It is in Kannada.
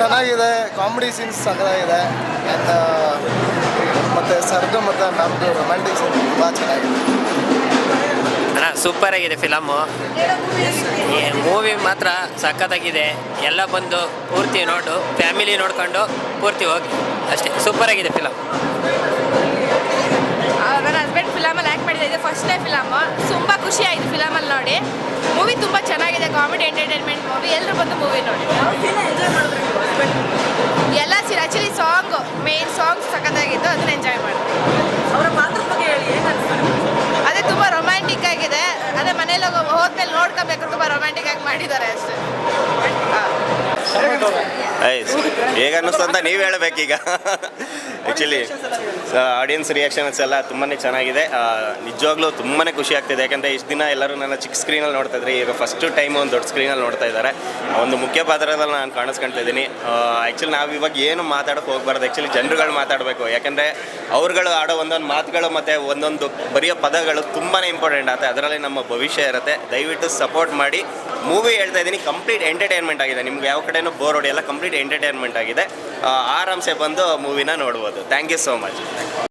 ಚೆನ್ನಾಗಿದೆ. ಕಾಮಿಡಿ ಸೀನ್ಸ್ ಸಕ್ಕತ್ತಾಗಿದೆ ಆ್ಯಂಡ್ ಮತ್ತು ಸರ್ದು ಮತ್ತು ನಮ್ಮದು ರೊಮ್ಯಾಂಟಿಕ್ ಸೀನ್ ತುಂಬ ಚೆನ್ನಾಗಿದೆ. ಅಣ್ಣ ಸೂಪರ್ ಆಗಿದೆ ಫಿಲಮು ಮೂವಿ ಮಾತ್ರ ಸಖತ್ತಾಗಿದೆ. ಎಲ್ಲ ಬಂದು ಪೂರ್ತಿ ನೋಡು ಫ್ಯಾಮಿಲಿ ನೋಡ್ಕೊಂಡು ಪೂರ್ತಿ ಹೋಗಿ. ಅಷ್ಟೇ ಸೂಪರ್ ಆಗಿದೆ ಫಿಲಮ್ ನನ್ನ ಹಸ್ಬೆಂಡ್ ಫಿಲಮಲ್ಲಿ ಆ್ಯಕ್ಟ್ ಮಾಡಿದೆ ಇದು ಫಸ್ಟ್ನೇ ಫಿಲಮು ತುಂಬ ಖುಷಿ ಆಯಿತು ಫಿಲಮಲ್ಲಿ ನೋಡಿ. ಮೂವಿ ತುಂಬ ಚೆನ್ನಾಗಿದೆ ಕಾಮಿಡಿ ಎಂಟರ್ಟೈನ್ಮೆಂಟ್ ಮೂವಿ ಎಲ್ಲರೂ ಬಂದು ಮೂವಿ ನೋಡಿ. ಸಖತ್ತಾಗಿತ್ತು ಅದನ್ನ ಎಂಜಾಯ್ ಮಾಡ್ತೀನಿ ಅವರ ಪಾತ್ರದ ಬಗ್ಗೆ ಹೇಳಿ ಏನು ಅದೇ ತುಂಬ ರೊಮ್ಯಾಂಟಿಕ್ ಆಗಿದೆ. ಅದೇ ಮನೇಲಿ ಹೋಗೋ ಹೋದ್ಮೇಲೆ ನೋಡ್ಕೋಬೇಕು ತುಂಬ ರೊಮ್ಯಾಂಟಿಕ್ ಆಗಿ ಮಾಡಿದ್ದಾರೆ ಅಷ್ಟೇ. ಹೇಗೆ ಅನ್ನಿಸ್ತು ಅಂತ ನೀವು ಹೇಳಬೇಕೀಗ. ಆ್ಯಕ್ಚುಲಿ ಆಡಿಯನ್ಸ್ ರಿಯಾಕ್ಷನ್ಸ್ ಎಲ್ಲ ತುಂಬಾ ಚೆನ್ನಾಗಿದೆ. ನಿಜವಾಗ್ಲೂ ತುಂಬಾ ಖುಷಿ ಆಗ್ತಿದೆ. ಯಾಕಂದರೆ ಇಷ್ಟು ದಿನ ಎಲ್ಲರೂ ನನ್ನ ಚಿಕ್ಕ ಸ್ಕ್ರೀನಲ್ಲಿ ನೋಡ್ತಾ ಇದ್ರಿ. ಈಗ ಫಸ್ಟ್ ಟೈಮ್ ಒಂದು ದೊಡ್ಡ ಸ್ಕ್ರೀನಲ್ಲಿ ನೋಡ್ತಾ ಇದ್ದಾರೆ. ಒಂದು ಮುಖ್ಯ ಪಾತ್ರದಲ್ಲಿ ನಾನು ಕಾಣಿಸ್ಕೊಳ್ತಾ ಇದ್ದೀನಿ. ಆ್ಯಕ್ಚುಲಿ ನಾವು ಇವಾಗ ಏನು ಮಾತಾಡೋಕೆ ಹೋಗ್ಬಾರ್ದು. ಆ್ಯಕ್ಚುಲಿ ಜನರುಗಳು ಮಾತಾಡಬೇಕು. ಯಾಕಂದರೆ ಅವ್ರುಗಳು ಆಡೋ ಒಂದೊಂದು ಮಾತುಗಳು ಮತ್ತು ಒಂದೊಂದು ಬರೆಯೋ ಪದಗಳು ತುಂಬಾ ಇಂಪಾರ್ಟೆಂಟ್ ಆಗುತ್ತೆ. ಅದರಲ್ಲಿ ನಮ್ಮ ಭವಿಷ್ಯ ಇರುತ್ತೆ. ದಯವಿಟ್ಟು ಸಪೋರ್ಟ್ ಮಾಡಿ. ಮೂವಿ ಹೇಳ್ತಾ ಇದ್ದೀನಿ ಕಂಪ್ಲೀಟ್ ಎಂಟರ್ಟೈನ್ಮೆಂಟ್ ಆಗಿದೆ. ನಿಮ್ಗೆ ಯಾವ ಕಡೆನೂ ಬೋರ್ ಹೊಡೆಯಲ್ಲ ಕಂಪ್ಲೀಟ್ ಎಂಟರ್ಟೈನ್ಮೆಂಟ್ ಆಗಿದೆ. ಆರಾಮ್ಸೆ ಬಂದು ಮೂವಿನ ನೋಡ್ಬೋದು. Thank you so much